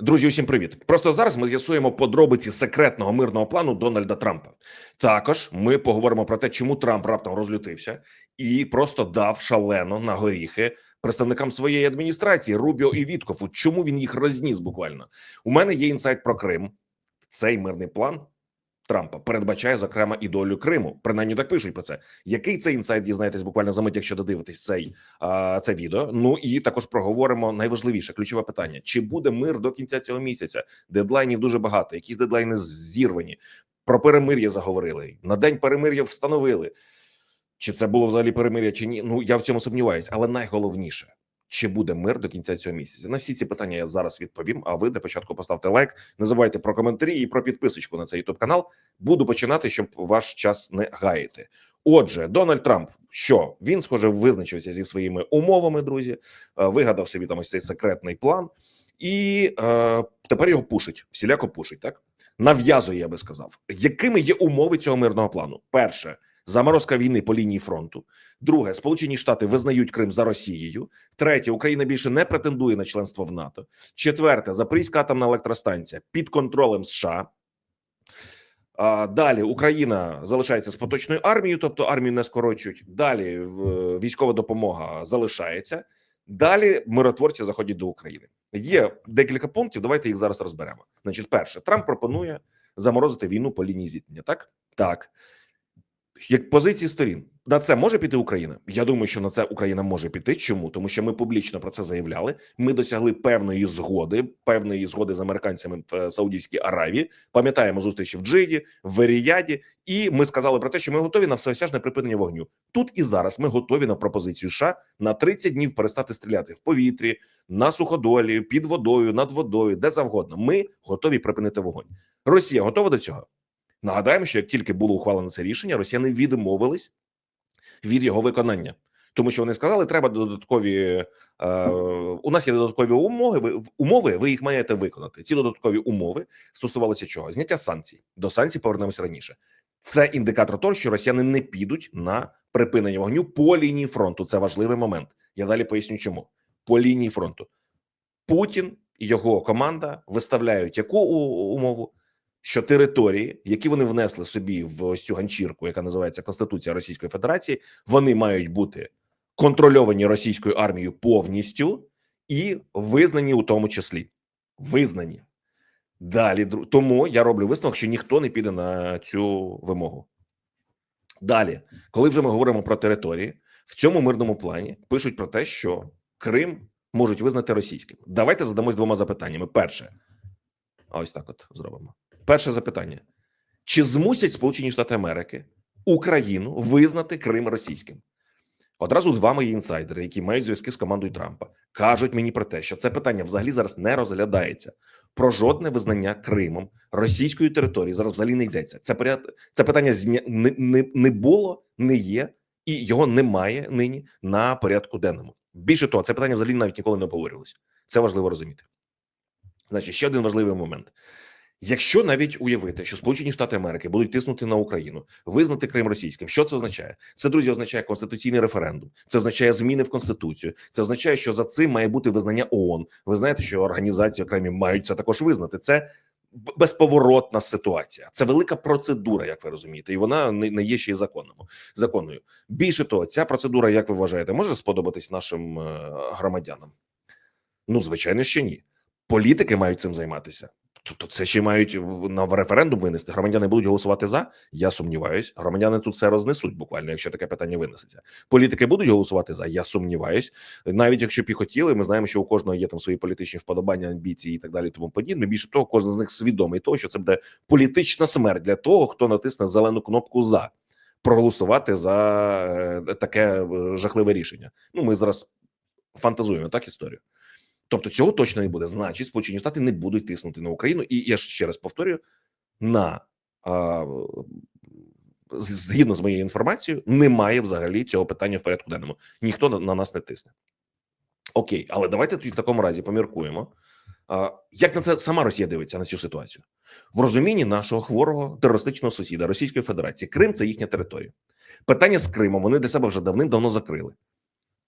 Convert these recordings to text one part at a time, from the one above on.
Друзі, усім привіт! Просто зараз ми з'ясуємо подробиці секретного мирного плану Дональда Трампа. Також ми поговоримо про те, чому Трамп раптом розлютився і просто дав шалено на горіхи представникам своєї адміністрації Рубіо і Віткофу. Чому він їх розніс? Буквально у мене є інсайт про Крим. Цей мирний план Трампа передбачає зокрема і долю Криму. Принаймні так пишуть про це. Який це інсайт дізнаєтесь буквально за мить, якщо додивитесь цей а, це відео? Ну і також проговоримо найважливіше ключове питання: чи буде мир до кінця цього місяця? Дедлайнів дуже багато. Якісь дедлайни зірвані. Про перемир'я заговорили на день перемир'я встановили. Чи це було взагалі перемир'я, чи ні? Ну я в цьому сумніваюсь, але найголовніше. Чи буде мир до кінця цього місяця? На всі ці питання я зараз відповім. А ви для початку поставте лайк. Не забувайте про коментарі і про підписочку на цей youtube канал. Буду починати, щоб ваш час не гаяти. Отже, Дональд Трамп, що він схоже визначився зі своїми умовами, друзі, е, вигадав собі там ось цей секретний план, і е, тепер його пушить, всіляко пушить, так нав'язує, я би сказав, якими є умови цього мирного плану? Перше. Заморозка війни по лінії фронту. Друге, Сполучені Штати визнають Крим за Росією. Третє, Україна більше не претендує на членство в НАТО. Четверте, Запорізька атомна електростанція під контролем США. Далі Україна залишається з поточною армією, тобто армію не скорочують. Далі військова допомога залишається. Далі миротворці заходять до України. Є декілька пунктів. Давайте їх зараз розберемо. Значить, перше, Трамп пропонує заморозити війну по лінії зіткнення. Так, так як позиції сторін на це може піти Україна. Я думаю, що на це Україна може піти. Чому? Тому що ми публічно про це заявляли. Ми досягли певної згоди, певної згоди з американцями в е, Саудівській Аравії. Пам'ятаємо зустрічі в Джиді, в Еріяді, і ми сказали про те, що ми готові на всеосяжне припинення вогню. Тут і зараз ми готові на пропозицію США на 30 днів перестати стріляти в повітрі, на суходолі, під водою, над водою, де завгодно. Ми готові припинити вогонь. Росія готова до цього. Нагадаємо, що як тільки було ухвалено це рішення, росіяни відмовились від його виконання, тому що вони сказали, треба додаткові е, у нас є додаткові умови. Ви умови, ви їх маєте виконати. Ці додаткові умови стосувалися чого? Зняття санкцій. До санкцій повернемося раніше. Це індикатор того, що росіяни не підуть на припинення вогню по лінії фронту. Це важливий момент. Я далі поясню, чому по лінії фронту Путін і його команда виставляють яку умову? Що території, які вони внесли собі в ось цю ганчірку, яка називається Конституція Російської Федерації, вони мають бути контрольовані російською армією повністю і визнані у тому числі. Визнані далі. Тому я роблю висновок, що ніхто не піде на цю вимогу. Далі, коли вже ми говоримо про території, в цьому мирному плані пишуть про те, що Крим можуть визнати російським. Давайте задамось двома запитаннями. Перше, а ось так, от зробимо. Перше запитання: чи змусять Сполучені Штати Америки Україну визнати Крим російським? Одразу два мої інсайдери, які мають зв'язки з командою Трампа, кажуть мені про те, що це питання взагалі зараз не розглядається. Про жодне визнання Кримом російської території зараз взагалі не йдеться. Це поряд... це питання зня... не, не, не було, не є, і його немає нині на порядку денному. Більше того, це питання взагалі навіть ніколи не обговорювалося. Це важливо розуміти. Значить, ще один важливий момент. Якщо навіть уявити, що Сполучені Штати Америки будуть тиснути на Україну, визнати Крим російським, що це означає? Це друзі, означає конституційний референдум. Це означає зміни в конституцію. Це означає, що за цим має бути визнання ООН. Ви знаєте, що організації окремі мають це також визнати. Це безповоротна ситуація. Це велика процедура, як ви розумієте, і вона не, є ще й законному законною. Більше того, ця процедура, як ви вважаєте, може сподобатись нашим е, громадянам? Ну, звичайно, що ні. Політики мають цим займатися. Тобто це ще мають на референдум винести. Громадяни будуть голосувати за. Я сумніваюсь. Громадяни тут все рознесуть буквально, якщо таке питання винесеться. Політики будуть голосувати за. Я сумніваюсь. Навіть якщо б і хотіли, ми знаємо, що у кожного є там свої політичні вподобання, амбіції і так далі. Тому подібне. Більше того, кожен з них свідомий того, що це буде політична смерть для того, хто натисне зелену кнопку за проголосувати за е, таке е, жахливе рішення. Ну ми зараз фантазуємо так історію. Тобто цього точно не буде. Значить, Сполучені Штати не будуть тиснути на Україну. І я ще раз повторюю: на а, згідно з моєю інформацією, немає взагалі цього питання в порядку денному. Ніхто на, на нас не тисне. Окей, але давайте тоді в такому разі поміркуємо. А, як на це сама Росія дивиться на цю ситуацію в розумінні нашого хворого терористичного сусіда Російської Федерації? Крим це їхня територія. Питання з Кримом вони для себе вже давним-давно закрили.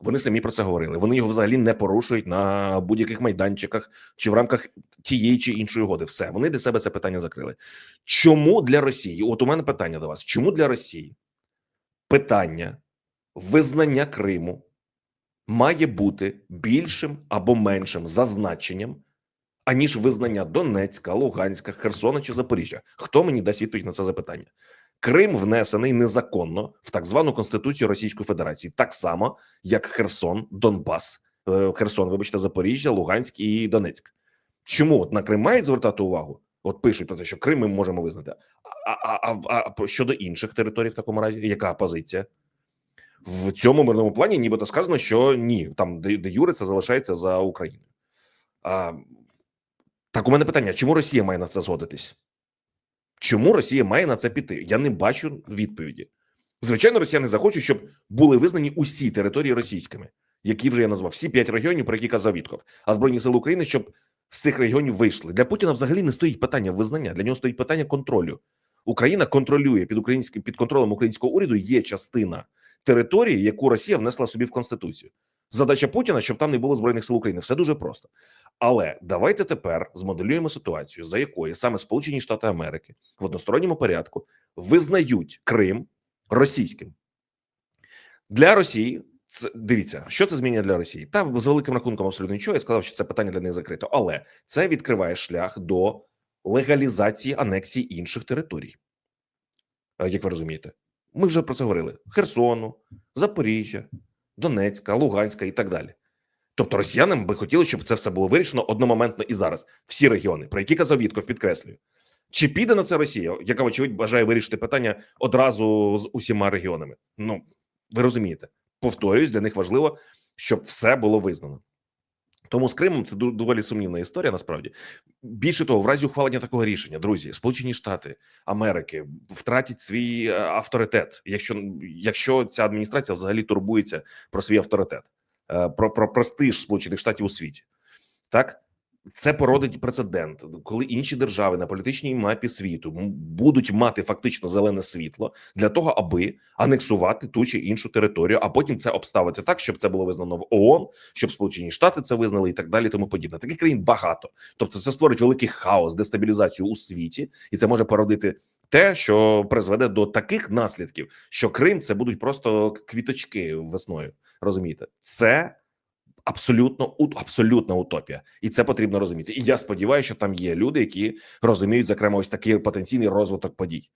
Вони самі про це говорили. Вони його взагалі не порушують на будь-яких майданчиках чи в рамках тієї чи іншої угоди. Все вони для себе це питання закрили. Чому для Росії? От у мене питання до вас: чому для Росії питання визнання Криму має бути більшим або меншим за значенням, аніж визнання Донецька, Луганська, Херсона чи Запоріжжя? Хто мені дасть відповідь на це запитання? Крим внесений незаконно в так звану конституцію Російської Федерації, так само як Херсон, Донбас, е, Херсон, вибачте, Запоріжжя, Луганськ і Донецьк. Чому от на Крим мають звертати увагу? От пишуть про те, що Крим ми можемо визнати. А, а, а, а щодо інших територій, в такому разі, яка позиція? В цьому мирному плані, нібито сказано, що ні, там де, де Юре це залишається за Україною. Так, у мене питання: чому Росія має на це згодитись? Чому Росія має на це піти? Я не бачу відповіді. Звичайно, росіяни захочуть, щоб були визнані усі території російськими, які вже я назвав, всі п'ять регіонів, про які казав Вітков, а збройні сили України, щоб з цих регіонів вийшли. Для Путіна взагалі не стоїть питання визнання. Для нього стоїть питання контролю. Україна контролює під українським під контролем українського уряду. Є частина території, яку Росія внесла собі в конституцію. Задача Путіна, щоб там не було збройних сил України. Все дуже просто. Але давайте тепер змоделюємо ситуацію, за якої саме Сполучені Штати Америки в односторонньому порядку визнають Крим російським для Росії. Це дивіться, що це змінює для Росії. Та з великим рахунком абсолютно нічого. Я сказав, що це питання для них закрито, але це відкриває шлях до легалізації анексії інших територій. Е, Як ви розумієте, ми вже про це говорили: Херсону, Запоріжжя, Донецька, Луганська і так далі. Тобто росіянам би хотіли, щоб це все було вирішено одномоментно і зараз. Всі регіони, про які казав Вітков, підкреслюю. Чи піде на це Росія, яка, вочевидь, бажає вирішити питання одразу з усіма регіонами? Ну, ви розумієте, повторюсь, для них важливо, щоб все було визнано. Тому з Кримом це доволі сумнівна історія. Насправді більше того, в разі ухвалення такого рішення, друзі, Сполучені Штати Америки втратять свій е, авторитет, якщо якщо ця адміністрація взагалі турбується про свій авторитет, е, про, про престиж Сполучених Штатів у світі, так це породить прецедент, коли інші держави на політичній мапі світу будуть мати фактично зелене світло для того, аби анексувати ту чи іншу територію, а потім це обставити так, щоб це було визнано в ООН, щоб Сполучені Штати це визнали і так далі. Тому подібне. Таких країн багато. Тобто, це створить великий хаос, дестабілізацію у світі, і це може породити те, що призведе до таких наслідків, що Крим це будуть просто квіточки весною. Розумієте, це абсолютно абсолютна утопія, і це потрібно розуміти. І я сподіваюся, що там є люди, які розуміють зокрема ось такий потенційний розвиток подій.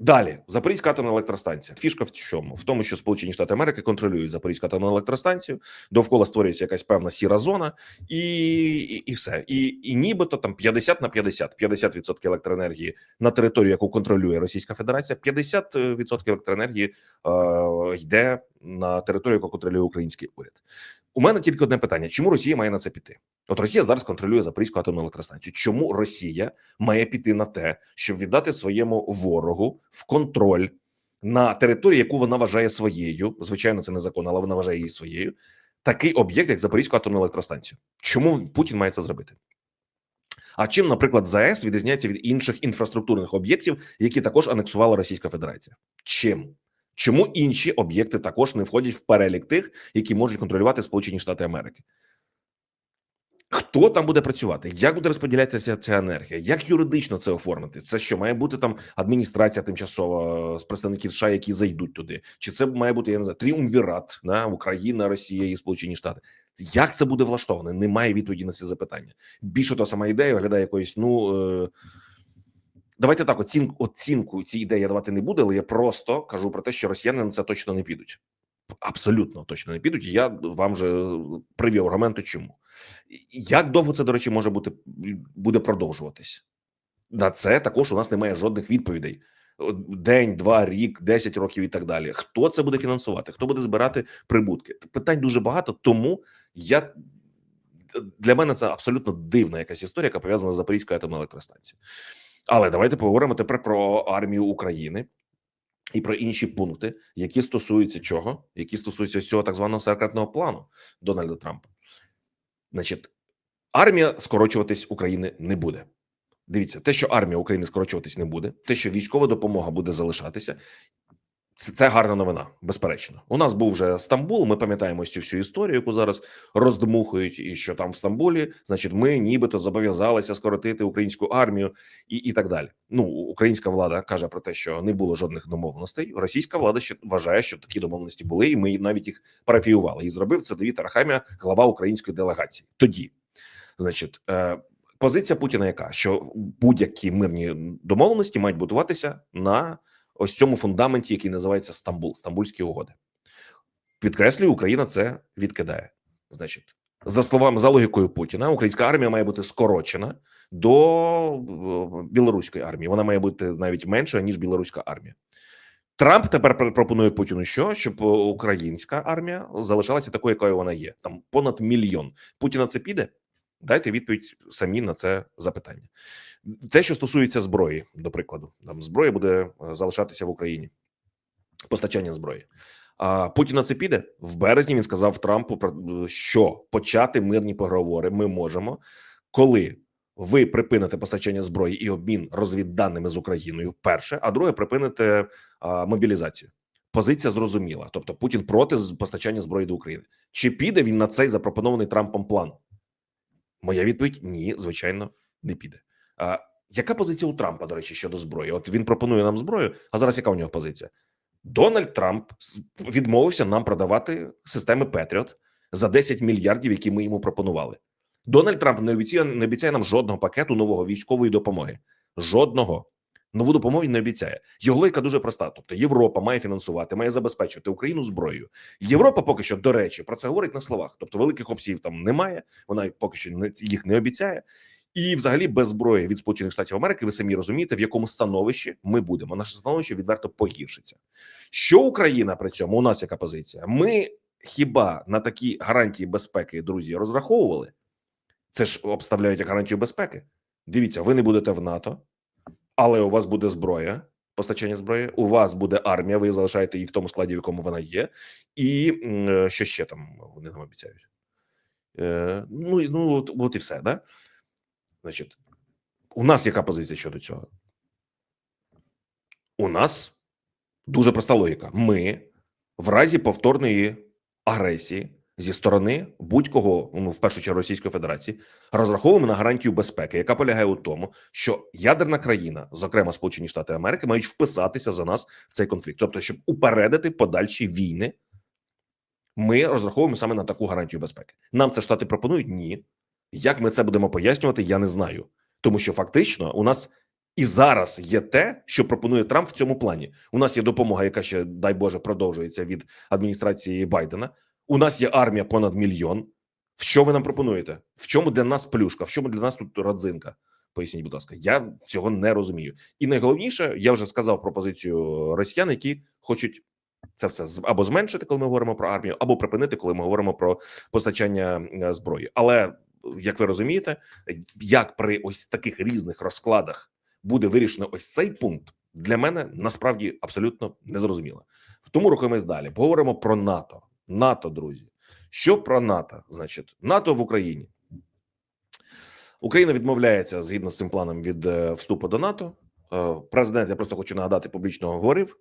Далі Запорізька атомна електростанція. Фішка в чому? В тому, що Сполучені Штати Америки контролюють Запорізьку атомну електростанцію, довкола створюється якась певна сіра зона, і, і, і все. І, і нібито там 50 на 50, 50% електроенергії на територію, яку контролює Російська Федерація, 50% електроенергії е, йде на територію, яку контролює український уряд. У мене тільки одне питання: чому Росія має на це піти? От Росія зараз контролює Запорізьку атомну електростанцію. Чому Росія має піти на те, щоб віддати своєму ворогу в контроль на території, яку вона вважає своєю? Звичайно, це незаконно, але вона вважає її своєю. Такий об'єкт, як Запорізьку атомну електростанцію. Чому Путін має це зробити? А чим, наприклад, ЗАЕС відрізняється від інших інфраструктурних об'єктів, які також анексувала Російська Федерація? Чим? Чому інші об'єкти також не входять в перелік тих, які можуть контролювати Сполучені Штати Америки? Хто там буде працювати? Як буде розподілятися ця енергія? Як юридично це оформити? Це що має бути там адміністрація тимчасова з представників США, які зайдуть туди? Чи це має бути я не знаю, тріумвірат на Україна, Росія і Сполучені Штати? Як це буде влаштовано? Немає відповіді на ці запитання. Більше того, сама ідея виглядає якоюсь. Ну е... давайте так, оцінку оцінку ці ідеї давати не буду, але я просто кажу про те, що росіяни на це точно не підуть. Абсолютно точно не підуть. Я вам же привів аргументи, чому як довго це, до речі, може бути буде продовжуватись? На це також у нас немає жодних відповідей. День, два, рік, 10 років і так далі. Хто це буде фінансувати? Хто буде збирати прибутки? Питань дуже багато. Тому я для мене це абсолютно дивна якась історія, яка пов'язана з Запорізькою атомною електростанцією. Але давайте поговоримо тепер про армію України і про інші пункти, які стосуються чого, які стосуються цього так званого секретного плану Дональда Трампа. Значить, армія скорочуватись України не буде. Дивіться, те, що армія України скорочуватись не буде, те, що військова допомога буде залишатися, Це, це гарна новина, безперечно. У нас був вже Стамбул. Ми пам'ятаємо цю всю історію, яку зараз роздмухують, і що там в Стамбулі, значить, ми нібито зобов'язалися скоротити українську армію і, і так далі. Ну, українська влада каже про те, що не було жодних домовленостей. Російська влада ще вважає, що такі домовленості були, і ми навіть їх парафіювали. І зробив це Давід Арахамія, глава української делегації. Тоді, значить, е, позиція Путіна, яка що будь-які мирні домовленості мають будуватися на ось цьому фундаменті, який називається Стамбул, Стамбульські угоди. Підкреслюю, Україна це відкидає. Значить, за словами за логікою Путіна, українська армія має бути скорочена до е, білоруської армії. Вона має бути навіть меншою ніж білоруська армія. Трамп тепер пропонує Путіну, що щоб е, українська армія залишалася такою, якою вона є. Там понад мільйон. Путіна це піде. Дайте відповідь самі на це запитання. Те, що стосується зброї, до прикладу, там зброя буде е, залишатися в Україні. Постачання зброї. А Путіна це піде в березні. Він сказав Трампу про що почати мирні переговори. Ми можемо, коли ви припините постачання зброї і обмін розвідданими з Україною. Перше, а друге, припините а, мобілізацію. Позиція зрозуміла. Тобто Путін проти постачання зброї до України. Чи піде він на цей запропонований Трампом план? Моя відповідь: ні, звичайно, не піде. А яка позиція у Трампа, до речі, щодо зброї? От він пропонує нам зброю. А зараз яка у нього позиція? Дональд Трамп відмовився нам продавати системи Петріот за 10 мільярдів, які ми йому пропонували. Дональд Трамп не обіцяє, не обіцяє нам жодного пакету нового військової допомоги. Жодного нову допомогу не обіцяє. Його логіка дуже проста. Тобто Європа має фінансувати, має забезпечувати Україну зброєю. Європа поки що, до речі, про це говорить на словах. Тобто великих обсягів там немає. Вона поки що не їх не обіцяє. І, взагалі, без зброї від Сполучених Штатів Америки, ви самі розумієте, в якому становищі ми будемо. Наше становище відверто погіршиться. Що Україна при цьому? У нас яка позиція? Ми хіба на такі гарантії безпеки, друзі, розраховували? Це ж обставляють як гарантію безпеки. Дивіться, ви не будете в НАТО, але у вас буде зброя, постачання зброї. У вас буде армія. Ви залишаєте її в тому складі, в якому вона є, і е, що ще там вони нам обіцяють? Е, ну, ну от, от і все, да? Значить, у нас яка позиція щодо цього? У нас дуже проста логіка. Ми в разі повторної агресії зі сторони будь-кого, ну в першу чергу Російської Федерації, розраховуємо на гарантію безпеки, яка полягає у тому, що ядерна країна, зокрема Сполучені Штати Америки, мають вписатися за нас в цей конфлікт, тобто, щоб упередити подальші війни. Ми розраховуємо саме на таку гарантію безпеки. Нам це штати пропонують? Ні. Як ми це будемо пояснювати, я не знаю, тому що фактично у нас і зараз є те, що пропонує Трамп в цьому плані. У нас є допомога, яка ще дай Боже продовжується від адміністрації Байдена. У нас є армія понад мільйон. Що ви нам пропонуєте? В чому для нас плюшка? В чому для нас тут родзинка? Поясніть, будь ласка, я цього не розумію. І найголовніше, я вже сказав про позицію росіян, які хочуть це все або зменшити, коли ми говоримо про армію, або припинити, коли ми говоримо про постачання е, зброї. Але як ви розумієте, як при ось таких різних розкладах буде вирішено ось цей пункт, для мене насправді абсолютно незрозуміло. Тому рухаємось далі. Поговоримо про НАТО. НАТО, друзі. Що про НАТО? Значить, НАТО в Україні. Україна відмовляється згідно з цим планом від е, вступу до НАТО. Е, Президент, я просто хочу нагадати, публічно говорив,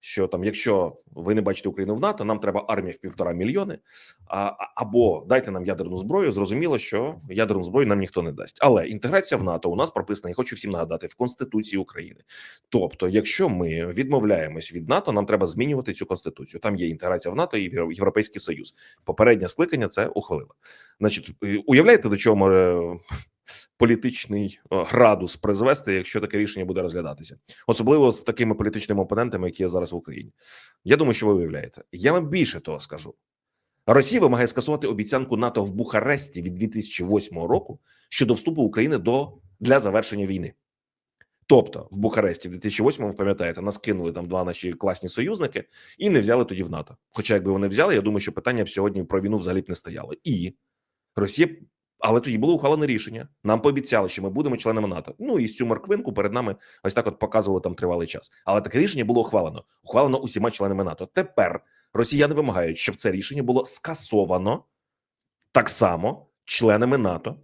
що там, якщо ви не бачите Україну в НАТО, нам треба армія в півтора мільйони. А, або дайте нам ядерну зброю. Зрозуміло, що ядерну зброю нам ніхто не дасть. Але інтеграція в НАТО у нас прописана. Я хочу всім нагадати в Конституції України. Тобто, якщо ми відмовляємось від НАТО, нам треба змінювати цю конституцію. Там є інтеграція в НАТО і Європейський Союз. Попереднє скликання це ухвалило. Значить, е, уявляєте, до чого може політичний е, градус призвести, якщо таке рішення буде розглядатися, особливо з такими політичними опонентами, які є зараз в Україні. Я думаю, що ви уявляєте. Я вам більше того скажу. Росія вимагає скасувати обіцянку НАТО в Бухаресті від 2008 року щодо вступу України до для завершення війни. Тобто в Бухаресті в 2008 ви пам'ятаєте, нас кинули там два наші класні союзники і не взяли тоді в НАТО. Хоча, якби вони взяли, я думаю, що питання б сьогодні про війну взагалі б не стояло. І Росія, але тоді було ухвалене рішення. Нам пообіцяли, що ми будемо членами НАТО. Ну і цю морквинку перед нами ось так от показували там тривалий час. Але таке рішення було ухвалено. Ухвалено усіма членами НАТО. Тепер росіяни вимагають, щоб це рішення було скасовано так само членами НАТО,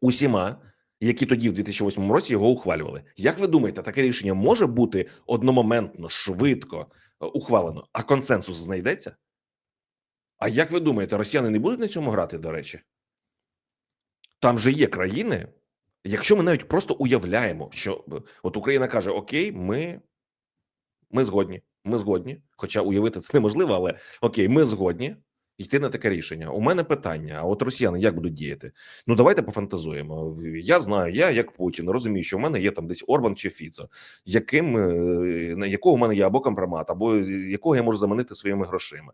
усіма, які тоді в 2008 році його ухвалювали. Як ви думаєте, таке рішення може бути одномоментно, швидко ухвалено, а консенсус знайдеться. А як ви думаєте, росіяни не будуть на цьому грати, до речі? Там же є країни, якщо ми навіть просто уявляємо, що е, от Україна каже: Окей, ми, ми згодні, ми згодні. Хоча уявити це неможливо, але окей, ми згодні йти на таке рішення. У мене питання: а от росіяни як будуть діяти? Ну давайте пофантазуємо. Я знаю, я як Путін розумію, що в мене є там десь Орбан чи Фіцо, яким е, на якого в мене є або компромат, або якого я можу заманити своїми грошима.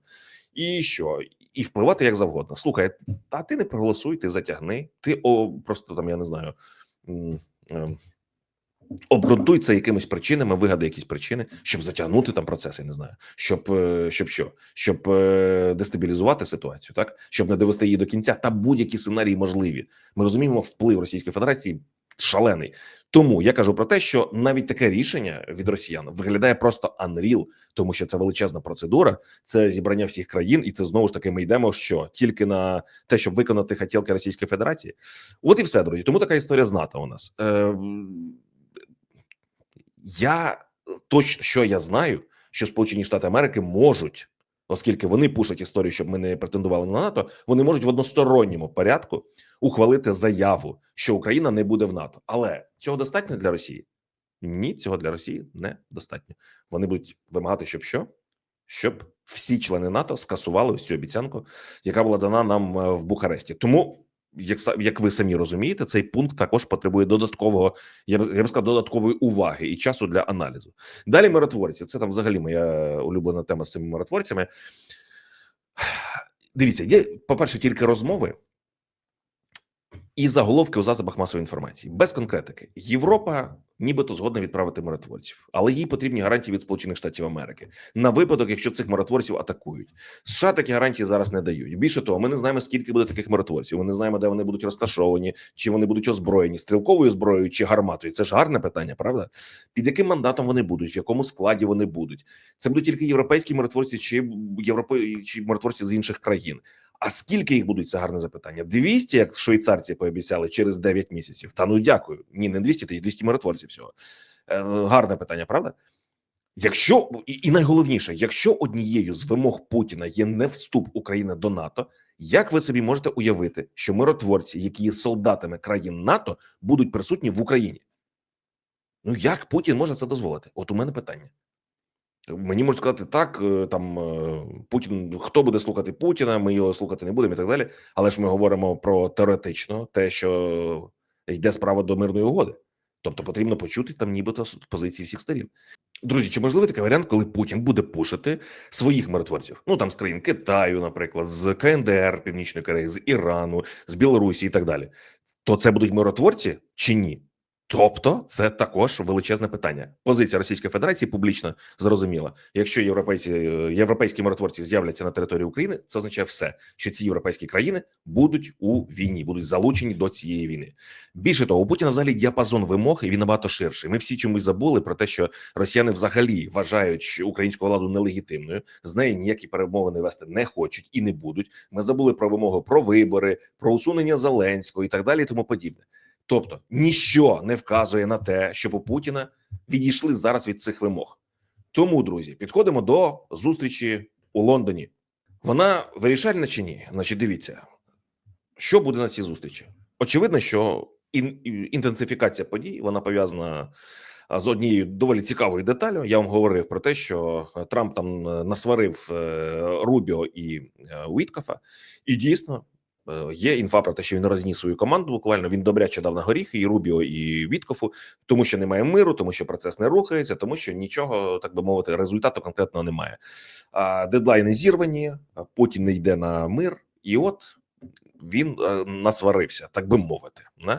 І що? І впливати як завгодно. Слухай, та ти не проголосуй, ти затягни, ти о, просто там, я не знаю. ем, Обґрунтуй це якимись причинами, вигадай якісь причини, щоб затягнути там процес, я не знаю, щоб е, щоб що, щоб е, дестабілізувати ситуацію, так щоб не довести її до кінця. Та будь-які сценарії можливі. Ми розуміємо вплив Російської Федерації шалений. Тому я кажу про те, що навіть таке рішення від росіян виглядає просто unreal, тому що це величезна процедура, це зібрання всіх країн, і це знову ж таки ми йдемо що тільки на те, щоб виконати хотілки Російської Федерації. От і все, друзі. Тому така історія з НАТО у нас. Е, я точно що я знаю, що Сполучені Штати Америки можуть, оскільки вони пушать історію, щоб ми не претендували на НАТО, вони можуть в односторонньому порядку ухвалити заяву, що Україна не буде в НАТО. Але цього достатньо для Росії? Ні, цього для Росії не достатньо. Вони будуть вимагати, щоб що? Щоб всі члени НАТО скасували всю обіцянку, яка була дана нам е, в Бухаресті. Тому, як як ви самі розумієте, цей пункт також потребує додаткового, я б я б сказав, додаткової уваги і часу для аналізу. Далі миротворці. Це там взагалі моя улюблена тема з цими миротворцями. Дивіться, є, по-перше, тільки розмови і заголовки у засобах масової інформації без конкретики. Європа нібито згодна відправити миротворців, але їй потрібні гарантії від Сполучених Штатів Америки на випадок, якщо цих миротворців атакують. США такі гарантії зараз не дають. Більше того, ми не знаємо, скільки буде таких миротворців. Ми не знаємо, де вони будуть розташовані, чи вони будуть озброєні стрілковою зброєю чи гарматою. Це ж гарне питання, правда? Під яким мандатом вони будуть, в якому складі вони будуть? Це будуть тільки європейські миротворці чи європе... чи миротворці з інших країн. А скільки їх будуть це гарне запитання? 200, як швейцарці пообіцяли через 9 місяців. Та ну дякую. Ні, не 200, та 200 миротворців всього. Е, гарне питання, правда? Якщо і, найголовніше, якщо однією з вимог Путіна є не вступ України до НАТО, як ви собі можете уявити, що миротворці, які є солдатами країн НАТО, будуть присутні в Україні? Ну як Путін може це дозволити? От у мене питання. Мені можуть сказати так, е, там е, Путін, хто буде слухати Путіна, ми його слухати не будемо і так далі. Але ж ми говоримо про теоретично те, що йде справа до мирної угоди. Тобто потрібно почути там, нібито позиції всіх сторін. Друзі, чи можливий такий варіант, коли Путін буде пушити своїх миротворців? Ну там з країн Китаю, наприклад, з КНДР, Північної Кореї, з Ірану, з Білорусі і так далі. То це будуть миротворці чи ні? Тобто, це також величезне питання. Позиція Російської Федерації публічно зрозуміла. Якщо європейці європейські миротворці з'являться на території України, це означає все, що ці європейські країни будуть у війні, будуть залучені до цієї війни. Більше того, у Путіна взагалі діапазон вимог і він набагато ширший. Ми всі чомусь забули про те, що росіяни взагалі вважають українську владу нелегітимною, з нею ніякі перемовини вести не хочуть і не будуть. Ми забули про вимоги про вибори, про усунення Зеленського і так далі, і тому подібне. Тобто ніщо не вказує на те, щоб у Путіна відійшли зараз від цих вимог. Тому, друзі, підходимо до зустрічі у Лондоні. Вона вирішальна чи ні? Значить, дивіться, що буде на цій зустрічі. Очевидно, що ін- інтенсифікація подій вона пов'язана з однією доволі цікавою деталю. Я вам говорив про те, що е, Трамп там е, насварив е, Рубіо і е, Уіткафа, і дійсно Е, Є інфа про те, що він розніс свою команду. Буквально він добряче дав на горіхи і Рубіо, і Віткофу, тому що немає миру, тому що процес не рухається, тому що нічого, так би мовити, результату конкретного немає. Дедлайни зірвані, потім не йде на мир, і от він е, насварився, так би мовити. Не?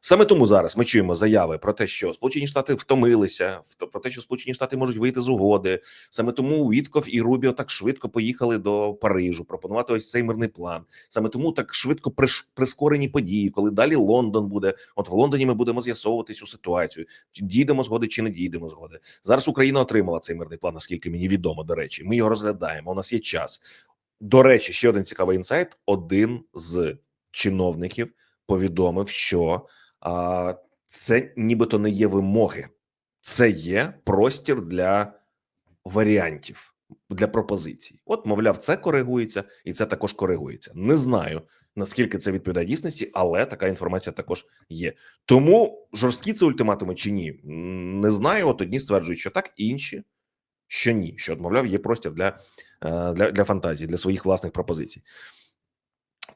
Саме тому зараз ми чуємо заяви про те, що Сполучені Штати втомилися, вто- про те, що Сполучені Штати можуть вийти з угоди. Саме тому Вітков і Рубіо так швидко поїхали до Парижу пропонувати ось цей мирний план. Саме тому так швидко прискорені події, коли далі Лондон буде. От в Лондоні ми будемо з'ясовувати цю ситуацію. Дійдемо згоди, чи не дійдемо згоди. Зараз Україна отримала цей мирний план, наскільки мені відомо. До речі, ми його розглядаємо. У нас є час. До речі, ще один цікавий інсайт: один з чиновників повідомив, що а, це нібито не є вимоги, це є простір для варіантів для пропозицій. От, мовляв, це коригується, і це також коригується. Не знаю наскільки це відповідає дійсності, але така інформація також є. Тому жорсткі це ультиматуми чи ні? Не знаю. От одні стверджують, що так, інші що ні. Що мовляв, є простір для, е, для, для фантазії, для своїх власних пропозицій.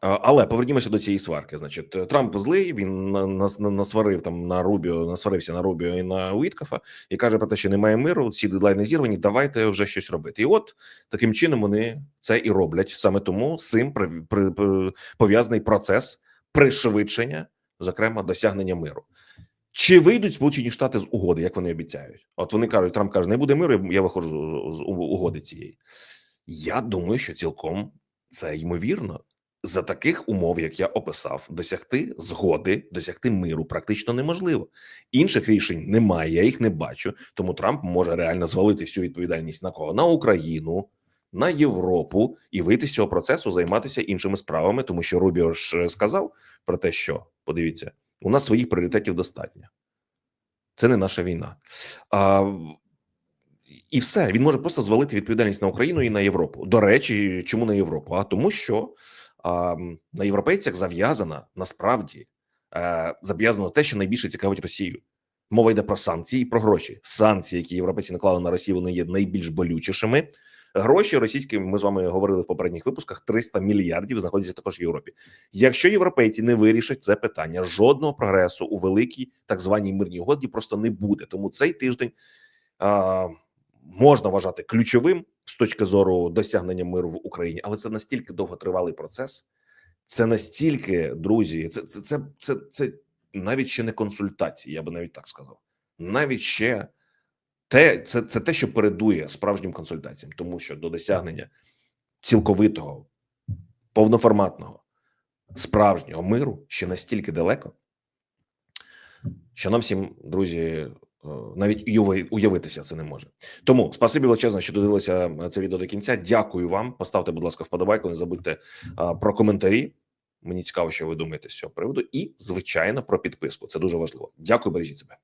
Але повернімося до цієї сварки. Значить, Трамп злий. Він на- насварив там на Рубіо, насварився на Рубіо і на Уіткафа і каже про те, що немає миру. Ці дедлайни зірвані. Давайте вже щось робити. І от таким чином вони це і роблять. Саме тому з цим пов'язаний процес пришвидшення, зокрема досягнення миру. Чи вийдуть Сполучені Штати з угоди, як вони обіцяють? От вони кажуть, Трамп каже, не буде миру, я виходжу з, угоди цієї. Я думаю, що цілком це ймовірно. За таких умов, як я описав, досягти згоди, досягти миру практично неможливо. Інших рішень немає, я їх не бачу. Тому Трамп може реально звалити всю відповідальність на кого? На Україну, на Європу і вийти з цього процесу, займатися іншими справами, тому що Рубіо ж е, сказав про те, що подивіться, у нас своїх пріоритетів достатньо. Це не наша війна. А, і все. Він може просто звалити відповідальність на Україну і на Європу. До речі, чому на Європу? А тому, що а, на європейцях зав'язана насправді е, зав'язано те, що найбільше цікавить Росію. Мова йде про санкції і про гроші. Санкції, які європейці наклали на Росію, вони є найбільш болючішими. Гроші російські, ми з вами говорили в попередніх випусках. 300 мільярдів знаходяться також в Європі. Якщо європейці не вирішать це питання, жодного прогресу у великій так званій мирній угоді просто не буде. Тому цей тиждень а, можна вважати ключовим з точки зору досягнення миру в Україні, але це настільки довготривалий процес. Це настільки, друзі, це це, це, це, це навіть ще не консультації, я би навіть так сказав. Навіть ще те, це, це те, що передує справжнім консультаціям, тому що до досягнення цілковитого, повноформатного, справжнього миру ще настільки далеко, що нам всім, друзі, е, навіть уявитися це не може. Тому спасибі величезне, що додивилися е, це відео до кінця. Дякую вам. Поставте, будь ласка, вподобайку. Не забудьте а, про коментарі. Мені цікаво, що ви думаєте з цього приводу, і звичайно про підписку. Це дуже важливо. Дякую, бережіть себе.